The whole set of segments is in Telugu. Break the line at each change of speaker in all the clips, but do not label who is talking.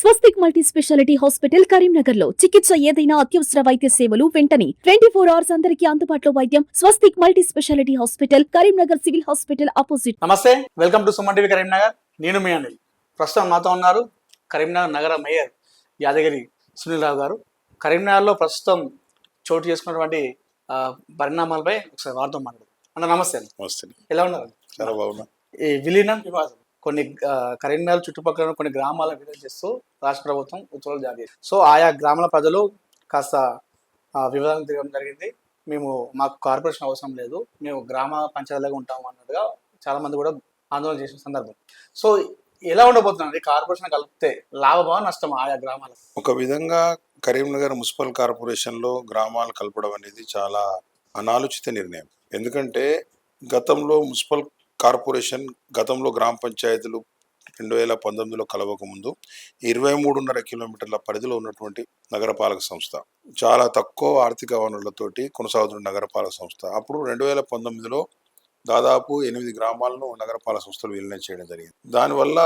స్వస్తిక్ మల్టీ స్పెషాలిటీ హాస్పిటల్ కరీంనగర్లో చికిత్స ఏదైనా అత్యవసర వైద్య సేవలు వెంటనే. ట్వంటీ ఫోర్ అవర్స్ అందరికీ అందుబాటులో వైద్యం. Swastik multi speciality hospital Karimnagar civil hospital opposite.
నమస్తే welcome to Suman TV Karimnagar. నేను మీ అనిల్. ప్రస్తుతం నాతో ఉన్నారు కరీంనగర్ నగర మేయర్ యాదగిరి సునీల్ రావు గారు. కరీంనగర్లో ప్రస్తుతం చోటు చేసుకున్నటువంటి ఆ, పరిణామాలపై ఒకసారి వారితో మాట్లాడు అన్న నమస్తే అండి.
నమస్తే.
ఎలా ఉన్నారు?
చాలా బాగున్నా.
ఈ విలీనం వివాదం. కొన్ని కరీంనగర్ చుట్టుపక్కల కొన్ని గ్రామాల విడుదల చేస్తూ రాష్ట్ర ప్రభుత్వం ఉత్తర్వులు జారీ సో ఆయా గ్రామాల ప్రజలు కాస్త వివాదం తిరగడం జరిగింది. మేము మాకు కార్పొరేషన్ అవసరం లేదు. మేము గ్రామ పంచాయతీలాగా ఉంటాము అన్నట్టుగా చాలామంది కూడా ఆందోళన చేసిన సందర్భం. సో ఎలా ఉండబోతుంది కార్పొరేషన్ కలిపితే లాభమా నష్టమా ఆయా గ్రామాల?
ఒక విధంగా కరీంనగర్ మున్సిపల్ కార్పొరేషన్లో గ్రామాలు కలపడం అనేది చాలా అనాలోచిత నిర్ణయం. ఎందుకంటే గతంలో మున్సిపల్ కార్పొరేషన్ గతంలో గ్రామ పంచాయతీలు రెండు వేల పంతొమ్మిదిలో కలవక ముందు ఇరవై మూడున్నర కిలోమీటర్ల పరిధిలో ఉన్నటువంటి నగరపాలక సంస్థ. చాలా తక్కువ ఆర్థిక వనరులతోటి కొనసాగుతున్న నగరపాలక సంస్థ. అప్పుడు రెండు వేల పంతొమ్మిదిలో దాదాపు ఎనిమిది గ్రామాలను నగరపాలక సంస్థలు విలీనం చేయడం జరిగింది. దానివల్ల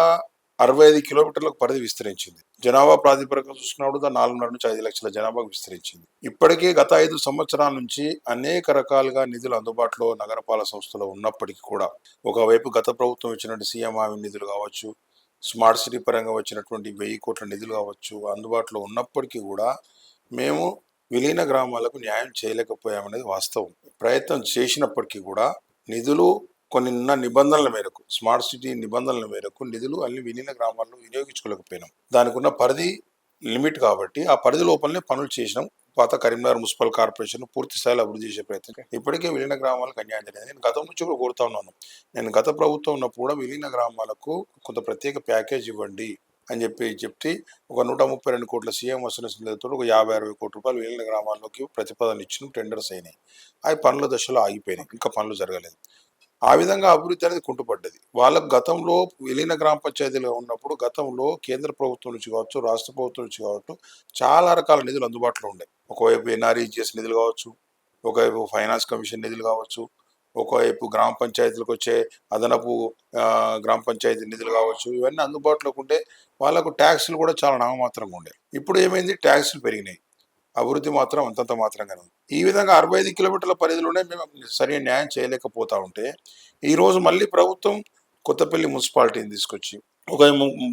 అరవై ఐదు కిలోమీటర్లకు పరిధి విస్తరించింది. జనాభా ప్రాతిపదికన చూసుకున్నప్పుడు దాని నాలుగున్నర నుంచి ఐదు లక్షల జనాభాకు విస్తరించింది. ఇప్పటికే గత ఐదు సంవత్సరాల నుంచి అనేక రకాలుగా నిధులు అందుబాటులో నగరపాలక సంస్థలో ఉన్నప్పటికీ కూడా ఒకవైపు గత ప్రభుత్వం ఇచ్చినటువంటి సీఎం హామీ నిధులు కావచ్చు స్మార్ట్ సిటీ పరంగా వచ్చినటువంటి వెయ్యి కోట్ల నిధులు కావచ్చు అందుబాటులో ఉన్నప్పటికీ కూడా మేము విలీన గ్రామాలకు న్యాయం చేయలేకపోయామనేది వాస్తవం. ప్రయత్నం చేసినప్పటికీ కూడా నిధులు కొన్నిన్న నిబంధనల మేరకు స్మార్ట్ సిటీ నిబంధనల మేరకు నిధులు అన్ని విలీన గ్రామాల్లో వినియోగించుకోలేకపోయినాం. దానికి ఉన్న పరిధి లిమిట్ కాబట్టి ఆ పరిధి లోపలనే పనులు చేసినాం. పాత కరీంనగర్ మున్సిపల్ కార్పొరేషన్ పూర్తి స్థాయిలో అభివృద్ధి చేసే ప్రయత్నం ఇప్పటికే విలీన గ్రామాలకు అన్యాయం జరిగింది. నేను గతం నుంచి కూడా కోరుతా ఉన్నాను. నేను గత ప్రభుత్వం ఉన్నప్పుడు కూడా విలీన గ్రామాలకు కొంత ప్రత్యేక ప్యాకేజ్ ఇవ్వండి అని చెప్పి చెప్తే ఒక నూట ముప్పై రెండు కోట్ల సీఎం వస్తున్న నిధులతో ఒక యాభై అరవై కోట్ల రూపాయలు విలీన గ్రామాల్లోకి ప్రతిపాదన ఇచ్చిన. టెండర్స్ అయినాయి. అవి పనుల దశలో ఆగిపోయినాయి. ఇంకా పనులు జరగలేదు. ఆ విధంగా అభివృద్ధి అనేది కుంటుపడ్డది. వాళ్ళకు గతంలో విలీన గ్రామ పంచాయతీలుగా ఉన్నప్పుడు గతంలో కేంద్ర ప్రభుత్వం నుంచి కావచ్చు రాష్ట్ర ప్రభుత్వం నుంచి కావచ్చు చాలా రకాల నిధులు అందుబాటులో ఉండే. ఒకవైపు ఎన్ఆర్ఈజిఎస్ నిధులు కావచ్చు ఒకవైపు ఫైనాన్స్ కమిషన్ నిధులు కావచ్చు ఒకవైపు గ్రామ పంచాయతీలకు వచ్చే అదనపు గ్రామ పంచాయతీ నిధులు కావచ్చు ఇవన్నీ అందుబాటులోకి ఉంటే వాళ్ళకు ట్యాక్స్లు కూడా చాలా నామమాత్రంగా ఉండే. ఇప్పుడు ఏమైంది? ట్యాక్స్లు పెరిగినాయి. అభివృద్ధి మాత్రం అంతంత మాత్రంగానే ఉంది. ఈ విధంగా అరవై ఐదు కిలోమీటర్ల పరిధిలోనే మేము సరైన న్యాయం చేయలేకపోతా ఉంటే ఈరోజు మళ్ళీ ప్రభుత్వం కొత్తపల్లి మున్సిపాలిటీని తీసుకొచ్చి ఒక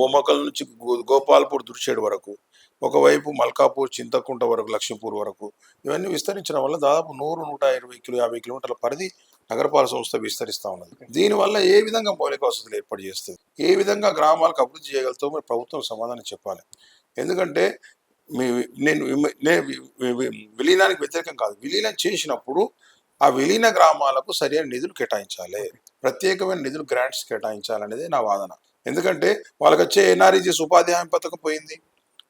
బొమ్మకల్ నుంచి గోపాల్పూర్ దుర్చేడు వరకు ఒకవైపు మల్కాపూర్ చింతకుంట వరకు లక్ష్మీపూర్ వరకు ఇవన్నీ విస్తరించడం వల్ల దాదాపు నూరు నూట ఇరవై కిలో యాభై కిలోమీటర్ల పరిధి నగరపాలక సంస్థ విస్తరిస్తూ ఉన్నది. దీనివల్ల ఏ విధంగా మౌలిక వసతులు ఏర్పాటు చేస్తుంది? ఏ విధంగా గ్రామాలకు అభివృద్ధి చేయగలుగుతామో ప్రభుత్వం సమాధానం చెప్పాలి. ఎందుకంటే నేను నేను విలీనానికి వ్యతిరేకం కాదు. విలీనం చేసినప్పుడు ఆ విలీన గ్రామాలకు సరైన నిధులు కేటాయించాలి. ప్రత్యేకమైన నిధులు గ్రాంట్స్ కేటాయించాలనేది నా వాదన. ఎందుకంటే వాళ్ళకి వచ్చే ఎన్ఆర్ఈజీస్ ఉపాధి హామీ పథకం పోయింది.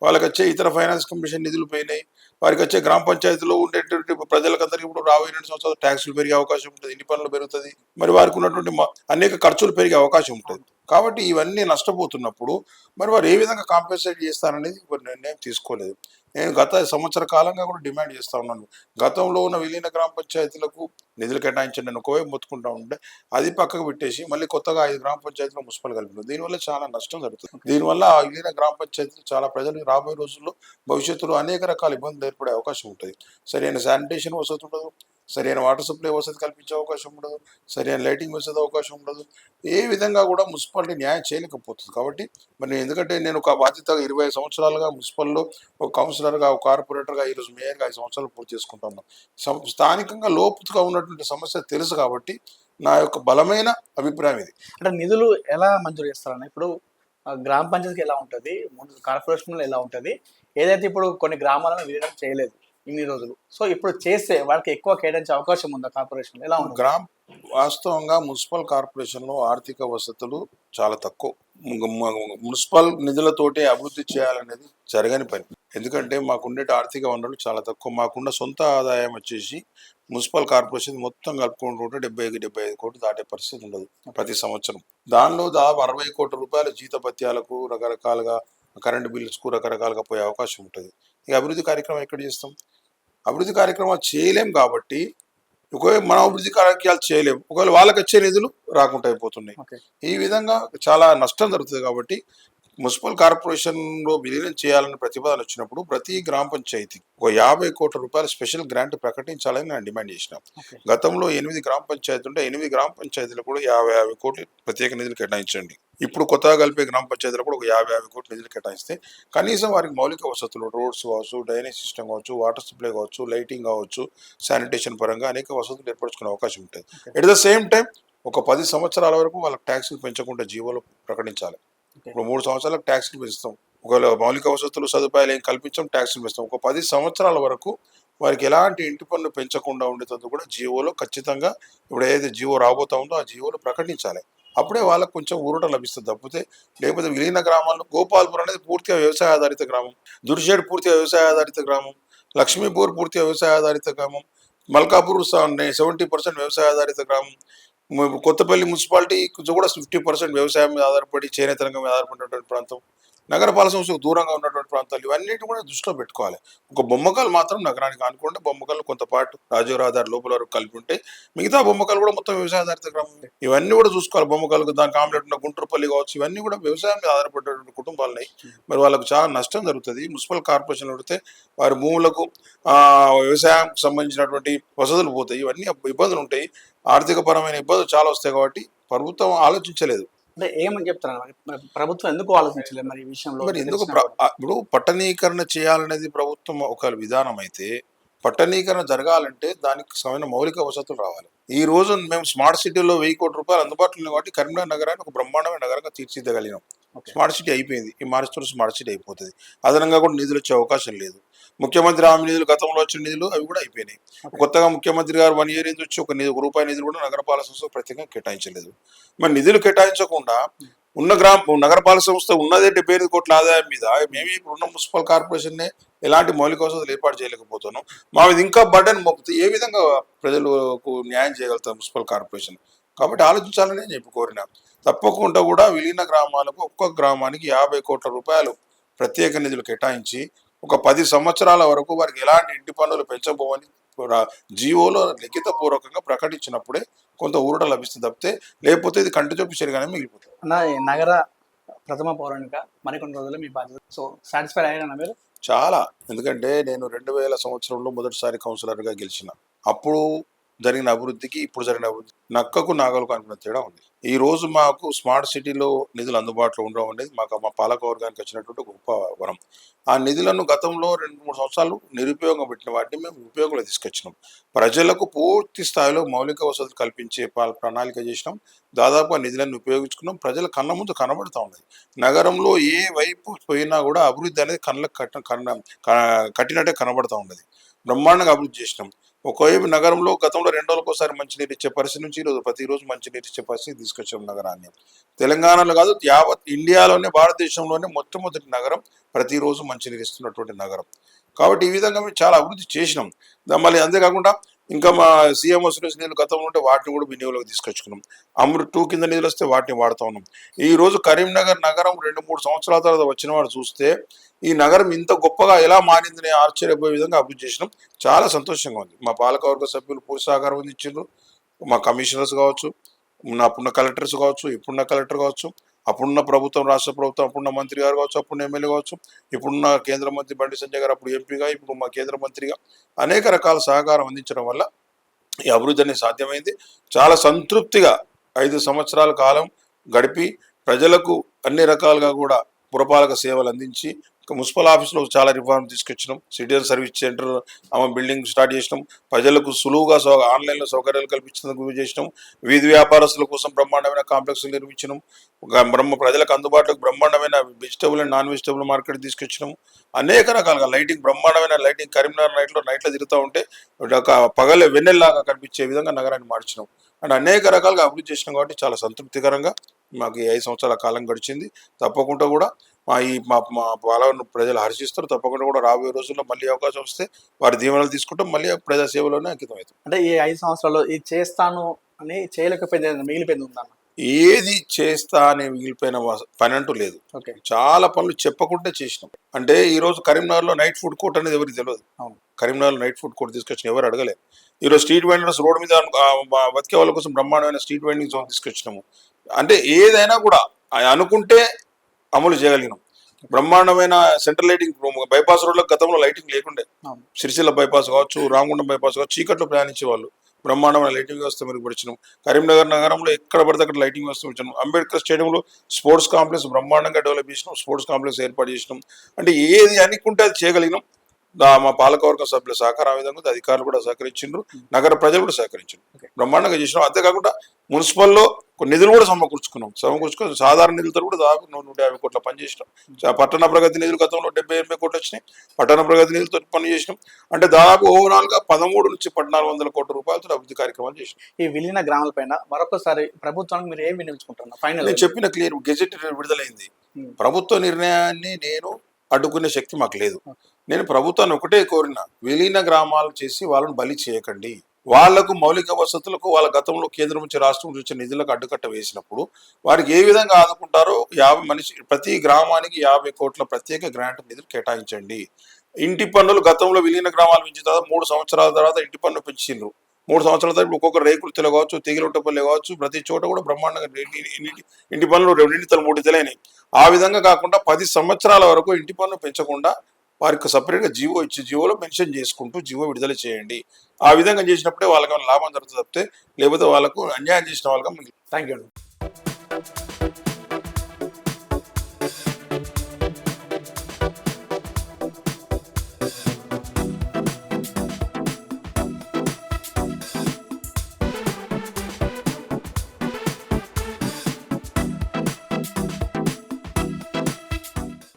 వాళ్ళకి వచ్చే ఇతర ఫైనాన్స్ కమిషన్ నిధులు పోయినాయి. వారికి వచ్చే గ్రామ పంచాయతీలో ఉండేటువంటి ప్రజలకందరికీ ఇప్పుడు రాబోయే రెండు సంవత్సరాలు ట్యాక్సులు పెరిగే అవకాశం ఉంటుంది. ఇన్ని పనులు పెరుగుతుంది. మరి వారికి ఉన్నటువంటి అనేక ఖర్చులు పెరిగే అవకాశం ఉంటుంది. కాబట్టి ఇవన్నీ నష్టపోతున్నప్పుడు మరి వారు ఏ విధంగా కాంపెన్సేట్ చేస్తారనేది ఒక నిర్ణయం తీసుకోలేదు. నేను గత సంవత్సర కాలంగా కూడా డిమాండ్ చేస్తా ఉన్నాను. గతంలో ఉన్న విలీన గ్రామ పంచాయతీలకు నిధులు కేటాయించండి నేను ఒకవైపు మొత్తుకుంటా ఉంటే అది పక్కకు పెట్టేసి మళ్ళీ కొత్తగా ఐదు గ్రామ పంచాయతీలు మున్సిపల్ కలిపినారు దీనివల్ల చాలా నష్టం జరుగుతుంది. దీనివల్ల ఆ విలీన గ్రామ పంచాయతీలు చాలా ప్రజలు రాబోయే రోజుల్లో భవిష్యత్తులో అనేక రకాల ఇబ్బందులు ఏర్పడే అవకాశం ఉంటుంది. సరైన శానిటేషన్ వసతి ఉండదు. సరైన వాటర్ సప్లై వసతి కల్పించే అవకాశం ఉండదు సరైన లైటింగ్ వసతి అవకాశం ఉండదు. ఏ విధంగా కూడా మున్సిపాలిటీ న్యాయం చేయలేకపోతుంది. కాబట్టి మరి ఎందుకంటే నేను ఒక బాధ్యత ఇరవై సంవత్సరాలుగా మున్సిపల్లో ఒక కౌన్సిలర్గా ఒక కార్పొరేటర్గా ఈరోజు మేయర్గా ఐదు సంవత్సరాలు పూర్తి చేసుకుంటున్నాను స్థానికంగా లోపుగా ఉన్నటువంటి సమస్య తెలుసు కాబట్టి నా యొక్క బలమైన అభిప్రాయం ఇది.
అంటే నిధులు ఎలా మంజూరు చేస్తారని ఇప్పుడు గ్రామ పంచాయతీకి ఎలా ఉంటుంది ముందు కార్పొరేషన్లో ఎలా ఉంటుంది ఏదైతే ఇప్పుడు కొన్ని గ్రామాలను విలీనం చేయలేదు ఇన్ని రోజులు. సో ఇప్పుడు చేస్తే వాళ్ళకి ఎక్కువ కేటాయించే అవకాశం ఉందా కార్పొరేషన్ ఎలా ఉంది?
గ్రామ వాస్తవంగా మున్సిపల్ కార్పొరేషన్లో ఆర్థిక వసతులు చాలా తక్కువ. మున్సిపల్ నిధులతోటి అభివృద్ధి చేయాలనేది జరగని పని. ఎందుకంటే మాకుండే ఆర్థిక వనరులు చాలా తక్కువ. మాకున్న సొంత ఆదాయం వచ్చేసి మున్సిపల్ కార్పొరేషన్ మొత్తం కలుపుకుంటుంటే డెబ్బై డెబ్బై ఐదు కోట్లు దాటే పరిస్థితి ఉండదు ప్రతి సంవత్సరం. దానిలో దాదాపు అరవై కోట్ల రూపాయలు జీతపత్యాలకు రకరకాలుగా కరెంటు బిల్స్కు రకరకాలుగా పోయే అవకాశం ఉంటుంది. ఇక అభివృద్ధి కార్యక్రమం ఎక్కడ చేస్తాం? అభివృద్ధి కార్యక్రమాలు చేయలేం కాబట్టి ఒకవేళ మనం అభివృద్ధి కార్యక్రమాలు చేయలేము ఒకవేళ వాళ్ళకి వచ్చే నిధులు రాకుండా అయిపోతున్నాయి. ఈ విధంగా చాలా నష్టం జరుగుతుంది కాబట్టి మున్సిపల్ కార్పొరేషన్లో విలీనం చేయాలని ప్రతిపాదన వచ్చినప్పుడు ప్రతి గ్రామ పంచాయతీ ఒక యాభై కోట్ల రూపాయల స్పెషల్ గ్రాంట్ ప్రకటించాలని నేను డిమాండ్ చేసినాం. గతంలో ఎనిమిది గ్రామ పంచాయతీ ఉంటే ఎనిమిది గ్రామ పంచాయతీలు కూడా యాభై యాభై కోట్లు ప్రత్యేక నిధులు కేటాయించండి. ఇప్పుడు కొత్తగా కలిపే గ్రామ పంచాయతీలు కూడా ఒక యాభై యాభై కోట్ల నిధులు కేటాయిస్తే కనీసం వారికి మౌలిక వసతులు రోడ్స్ కావచ్చు డ్రైనేజ్ సిస్టమ్ కావచ్చు వాటర్ సప్లై కావచ్చు లైటింగ్ కావచ్చు శానిటేషన్ పరంగా అనేక వసతులు ఏర్పరచుకునే అవకాశం ఉంటుంది. ఎట్ ద సేమ్ టైం ఒక పది సంవత్సరాల వరకు వాళ్ళకి ట్యాక్సులు పెంచకుండా జీవోలు ప్రకటించాలి. ఇప్పుడు మూడు సంవత్సరాలకు ట్యాక్సులు పెంచుతాం. ఒకవేళ మౌలిక వసతులు సదుపాయాలు ఏం కల్పించాం ట్యాక్సులు పెంచుతాం. ఒక పది సంవత్సరాల వరకు వారికి ఎలాంటి ఇంటి పన్ను పెంచకుండా ఉండేటందుకు కూడా జీవోలో ఖచ్చితంగా ఇప్పుడు ఏదైతే జీవో రాబోతా ఉందో ఆ జీవోలో ప్రకటించాలి. అప్పుడే వాళ్ళకు కొంచెం ఊరట లభిస్తుంది. తప్పితే లేకపోతే విలీన గ్రామాల్లో గోపాల్పూర్ అనేది పూర్తిగా వ్యవసాయ ఆధారిత గ్రామం. దుర్షేడ్ పూర్తిగా వ్యవసాయ ఆధారిత గ్రామం. లక్ష్మీపూర్ పూర్తిగా వ్యవసాయ ఆధారిత గ్రామం. మల్కాపూర్ సెవెంటీ పర్సెంట్ వ్యవసాయ ఆధారిత గ్రామం. కొత్తపల్లి మున్సిపాలిటీ కొంచెం కూడా ఫిఫ్టీ పర్సెంట్ వ్యవసాయం మీద ఆధారపడి చేనేత రంగం మీద ఆధారపడినటువంటి ప్రాంతం. నగరపాలక సంస్థకు దూరంగా ఉన్నటువంటి ప్రాంతాలు ఇవన్నీ కూడా దృష్టిలో పెట్టుకోవాలి. ఒక బొమ్మకాలు మాత్రం నగరానికి అనుకుంటే బొమ్మకాలు కొంత పాటు రాజీవ్ రహదారి లోపల వరకు కలిపి ఉంటే మిగతా బొమ్మకాలు కూడా మొత్తం వ్యవసాయ ఆధారిత గ్రామం. ఇవన్నీ కూడా చూసుకోవాలి. బొమ్మకాలకు దానికి ఆమ్లెట్ ఉన్న గుంటూరుపల్లి కావచ్చు ఇవన్నీ కూడా వ్యవసాయం మీద ఆధారపడేటువంటి కుటుంబాలు మరి వాళ్ళకు చాలా నష్టం జరుగుతుంది. మున్సిపల్ కార్పొరేషన్ పెడితే వారి భూములకు వ్యవసాయం సంబంధించినటువంటి వసతులు పోతాయి. ఇవన్నీ ఇబ్బందులు ఉంటాయి. ఆర్థిక పరమైన ఇబ్బందులు చాలా వస్తాయి కాబట్టి ప్రభుత్వం ఆలోచించలేదు.
అంటే ఏమని చెప్తున్నారు ప్రభుత్వం ఎందుకు ఆలోచించలేదు మరి ఈ విషయంలో?
మరి ఎందుకు ఇప్పుడు పట్టణీకరణ చేయాలనేది ప్రభుత్వం ఒక విధానం అయితే పట్టణీకరణ జరగాలంటే దానికి సమైన మౌలిక వసతులు రావాలి. ఈ రోజు మేము స్మార్ట్ సిటీలో వెయ్యి కోట్ల రూపాయలు అందుబాటులో కాబట్టి కరీంనగర్ నగరాన్ని ఒక బ్రహ్మాండమైన నగరంగా తీర్చిదిద్దగలిగినాం.
Okay.
స్మార్ట్ సిటీ అయిపోయింది. ఈ మార్చితో స్మార్ట్ సిటీ అయిపోతుంది. అదనంగా కూడా నిధులు వచ్చే అవకాశం లేదు. ముఖ్యమంత్రి హామీ నిధులు గతంలో వచ్చిన నిధులు అవి కూడా అయిపోయినాయి. కొత్తగా ముఖ్యమంత్రి గారు వన్ ఇయర్ నుంచి వచ్చి ఒక నిధి ఒక రూపాయి నిధులు కూడా నగరపాలక సంస్థ ప్రత్యేకంగా కేటాయించలేదు. మరి నిధులు కేటాయించకుండా ఉన్న గ్రామ నగరపాలక సంస్థ ఉన్నదే డెబ్బై ఎనిమిది కోట్ల ఆదాయం మీద మేము ఇప్పుడు ఉన్న మున్సిపల్ కార్పొరేషన్ ఎలాంటి మౌలిక వసతులు ఏర్పాటు చేయలేకపోతున్నాం. మా మీద ఇంకా బర్డెన్ మోపుతుంది ఏ విధంగా ప్రజలకు న్యాయం చేయగలుగుతాం మున్సిపల్ కార్పొరేషన్? కాబట్టి ఆలోచించాలని నేను చెప్పి కోరిన. తప్పకుండా కూడా విలీన గ్రామాలకు ఒక్కొక్క గ్రామానికి యాభై కోట్ల రూపాయలు ప్రత్యేక నిధులు కేటాయించి ఒక పది సంవత్సరాల వరకు వారికి ఎలాంటి ఇంటి పన్నులు పెంచబోవని రా- జీవోలో లిఖిత పూర్వకంగా ప్రకటించినప్పుడే కొంత ఊరట లభిస్తుంది. తప్పితే లేకపోతే ఇది కంటి చూపు చెరిగానే మిగిలిపోతుంది.
నగర ప్రథమ పౌరాణిక మరికొన్ని రోజులు మీ బాధ్యత. సో సాటిస్ఫై అయ్యారా మీరు?
చాలా. ఎందుకంటే నేను రెండు వేల సంవత్సరంలో మొదటిసారి కౌన్సిలర్గా గెలిచిన. అప్పుడు జరిగిన అభివృద్ధికి ఇప్పుడు జరిగిన అభివృద్ధి నక్కకు నాగలకు అనుకున్న తేడా ఉంది. ఈ రోజు మాకు స్మార్ట్ సిటీలో నిధులు అందుబాటులో ఉండడం అనేది మాకు మా పాలకవర్గానికి వచ్చినటువంటి గొప్ప వరం. ఆ నిధులను గతంలో రెండు మూడు సంవత్సరాలు నిరుపయోగం పెట్టిన వాటిని మేము ఉపయోగంలో తీసుకొచ్చినాం. ప్రజలకు పూర్తి స్థాయిలో మౌలిక వసతులు కల్పించే ప్రణాళిక చేసినాం. దాదాపు ఆ నిధులను ఉపయోగించుకున్నాం. ప్రజల కళ్ళ ముందు కనబడుతూ ఉన్నది నగరంలో ఏ వైపు పోయినా కూడా అభివృద్ధి అనేది కళ్ళకు కట్టిన కట్టినట్టే కనబడుతూ ఉన్నది. బ్రహ్మాండంగా అభివృద్ధి చేసినాం. ఒకవైపు నగరంలో గతంలో రెండు రోజులకు ఒకసారి మంచినీరు ఇచ్చే పరిస్థితి నుంచి ఈరోజు ప్రతిరోజు మంచినీరు ఇచ్చే పరిస్థితి తీసుకొచ్చాం నగరాన్ని. తెలంగాణలో కాదు యావత్ ఇండియాలోనే భారతదేశంలోనే మొట్టమొదటి నగరం ప్రతిరోజు మంచినీరు ఇస్తున్నటువంటి నగరం. కాబట్టి ఈ విధంగా మేము చాలా అభివృద్ధి చేసినాం. మళ్ళీ అంతేకాకుండా ఇంకా మా సీఎం వసూలు నిధులు గతంలో ఉంటే వాటిని కూడా వినియోగంలోకి తీసుకొచ్చుకున్నాం. అమృత్ టూ కింద నిధులు వస్తే వాటిని వాడుతా ఉన్నాం. ఈ రోజు కరీంనగర్ నగరం రెండు మూడు సంవత్సరాల తర్వాత వచ్చిన వాడు చూస్తే ఈ నగరం ఇంత గొప్పగా ఎలా మారిందని ఆశ్చర్యపోయే విధంగా అభివృద్ధి చేసినాం. చాలా సంతోషంగా ఉంది. మా పాలకవర్గ సభ్యులు పూర్తి సహకారం అందించారు మా కమిషనర్స్ కావచ్చు నా కలెక్టర్స్ కావచ్చు ఇప్పుడున్న కలెక్టర్ కావచ్చు అప్పుడున్న ప్రభుత్వం రాష్ట్ర ప్రభుత్వం అప్పుడున్న మంత్రి గారు కావచ్చు అప్పుడున్న ఎమ్మెల్యే కావచ్చు ఇప్పుడున్న కేంద్ర మంత్రి బండి సంజయ్ గారు అప్పుడు ఎంపీగా ఇప్పుడు మా కేంద్ర మంత్రిగా అనేక రకాల సహకారం అందించడం వల్ల ఈ అభివృద్ధి అనేది సాధ్యమైంది. చాలా సంతృప్తిగా ఐదు సంవత్సరాల కాలం గడిపి ప్రజలకు అన్ని రకాలుగా కూడా పురపాలక సేవలు అందించి మున్సిపల్ ఆఫీస్లో చాలా రిఫార్మ్ తీసుకొచ్చినాం. సిటిజన్ సర్వీస్ సెంటర్ ఆమె బిల్డింగ్ స్టార్ట్ చేసినాం. ప్రజలకు సులువుగా సౌ ఆన్లైన్లో సౌకర్యాలు కల్పించేందుకు చేసినాం. వీధి వ్యాపారస్తుల కోసం బ్రహ్మాండమైన కాంప్లెక్స్ నిర్మించినాం. బ్రహ్మ ప్రజలకు అందుబాటులోకి బ్రహ్మాండమైన vegetable and non vegetable market తీసుకొచ్చినాం. అనేక రకాలుగా లైటింగ్ బ్రహ్మాండమైన లైటింగ్ కరీంనగర్ నైట్లో నైట్లో తిరుగుతూ ఉంటే ఒక పగలే వెన్నెల్లాగా కనిపించే విధంగా నగరాన్ని మార్చినాం. అండ్ అనేక రకాలుగా అభివృద్ధి చేసినాం కాబట్టి చాలా సంతృప్తికరంగా మాకు ఐదు సంవత్సరాల కాలం గడిచింది. తప్పకుండా కూడా ఈ మా మా పాలన ప్రజలు హర్షిస్తారు. తప్పకుండా కూడా రాబోయే రోజుల్లో మళ్ళీ అవకాశం వస్తే వారి దీవెనలు తీసుకుంటాం. మళ్ళీ ప్రజా సేవలోనే అంకితం అవుతాం.
అంటే ఈ ఐదు సంవత్సరాలు ఇది చేస్తాను అని చేయలేకపోయింది మిగిలిపోయింది ఉందన్న
ఏది చేస్తా అనే మిగిలిపోయిన పని అంటూ లేదు. చాలా పనులు చెప్పకుంటే చేసినాం. అంటే ఈ రోజు కరీంనగర్లో నైట్ ఫుడ్ కోర్ట్ అనేది ఎవరికి తెలియదు. కరీంనగర్లో నైట్ ఫుడ్ కోర్ట్ తీసుకొచ్చిన. ఎవరు అడగలేదు. ఈ రోజు స్ట్రీట్ వెండర్స్ రోడ్ మీద మా బతికే వాళ్ళ కోసం బ్రహ్మాండమైన స్ట్రీట్ వెండింగ్ జోన్ తీసుకొచ్చినాము. అంటే ఏదైనా కూడా అనుకుంటే అమలు చేయగలిగినాం. బ్రహ్మాండమైన సెంట్రల్ లైటింగ్ బైపాస్ రోడ్లో గతంలో లైటింగ్ లేకుండే. సిరిసిల్ల బైపాస్ కావచ్చు రామగుండం బైపాస్ కావచ్చు చీకట్లో ప్రయాణించే వాళ్ళు బ్రహ్మాండమైన లైటింగ్ వ్యవస్థ మెరుగుపరిచినాం. కరీంనగర్ నగరంలో ఎక్కడ పడితే అక్కడ లైటింగ్ వ్యవస్థ ఉంచాం అంబేద్కర్ స్టేడియంలో స్పోర్ట్స్ కాంప్లెక్స్ బ్రహ్మాండంగా డెవలప్ చేసినాం. స్పోర్ట్స్ కాంప్లెక్స్ ఏర్పాటు చేసినాం. అంటే ఏది అనుకుంటే అది చేయగలిగినాం. మా పాలకవర్గ సభ్యుల సహకారం ఆ విధంగా. అధికారులు కూడా సహకరించిండ్రు. నగర ప్రజలు కూడా సహకరించారు బ్రహ్మాండంగా చేసినాం. అంతేకాకుండా మున్సిపల్లో కొన్ని నిధులు కూడా సమకూర్చుకున్నాం. సమకూర్చుకొని సాధారణ నిధులతో కూడా దాదాపు నూట యాభై కోట్ల పని చేసినాం. చా- పట్టణ ప్రగతి నిధులు గతంలో డెబ్బై ఎనభై కోట్లు వచ్చినాయి. పట్టణ ప్రగతి నిధులతో పని చేసినాం. అంటే దాదాపు ఓవరాల్గా పదమూడు నుంచి పద్నాలుగు వందల కోట్ల రూపాయలతో అభివృద్ధి కార్యక్రమాలు చేసినాం.
ఈ విలీన గ్రామాల పైన మరొకసారి ప్రభుత్వానికి మీరు ఏం వినియోగించుకుంటున్నారు? ఫైనల్
నేను చెప్పిన క్లియర్ గెజెట్ విడుదలైంది.
Hmm.
ప్రభుత్వ నిర్ణయాన్ని నేను అడ్డుకునే శక్తి మాకు లేదు. నేను ప్రభుత్వాన్ని ఒకటే కోరిన విలీన గ్రామాలు చేసి వాళ్ళని బలి చేయకండి. వాళ్ళకు మౌలిక వసతులకు వాళ్ళ గతంలో కేంద్రం నుంచి రాష్ట్రం నుంచి నిధులకు అడ్డుకట్ట వేసినప్పుడు వారికి ఏ విధంగా ఆదుకుంటారో యాభై మనిషి ప్రతి గ్రామానికి యాభై కోట్ల ప్రత్యేక గ్రాంట్ నిధులు కేటాయించండి. ఇంటి పన్నులు గతంలో విలీన గ్రామాలు పెంచిన తర్వాత మూడు సంవత్సరాల తర్వాత ఇంటి పన్ను పెంచిండ్రు. మూడు సంవత్సరాల తర్వాత ఒక్కొక్క రేకులు తెల కావచ్చు తెగిలొట్టపల్లి కావచ్చు ప్రతి చోట కూడా బ్రహ్మాండంగా ఇంటి- పనులు రెండింటి తల మూడు తెలైనాయి ఆ విధంగా కాకుండా పది సంవత్సరాల వరకు ఇంటి పన్ను పెంచకుండా వారికి సపరేట్గా జీవో ఇచ్చి జీవోలో మెన్షన్ చేసుకుంటూ జీవో విడుదల చేయండి. ఆ విధంగా చేసినప్పుడే వాళ్ళకి లాభం జరుగుతుంది తప్పితే లేకపోతే వాళ్ళకు అన్యాయం చేసిన వాళ్ళకి
థ్యాంక్ యూ అండి.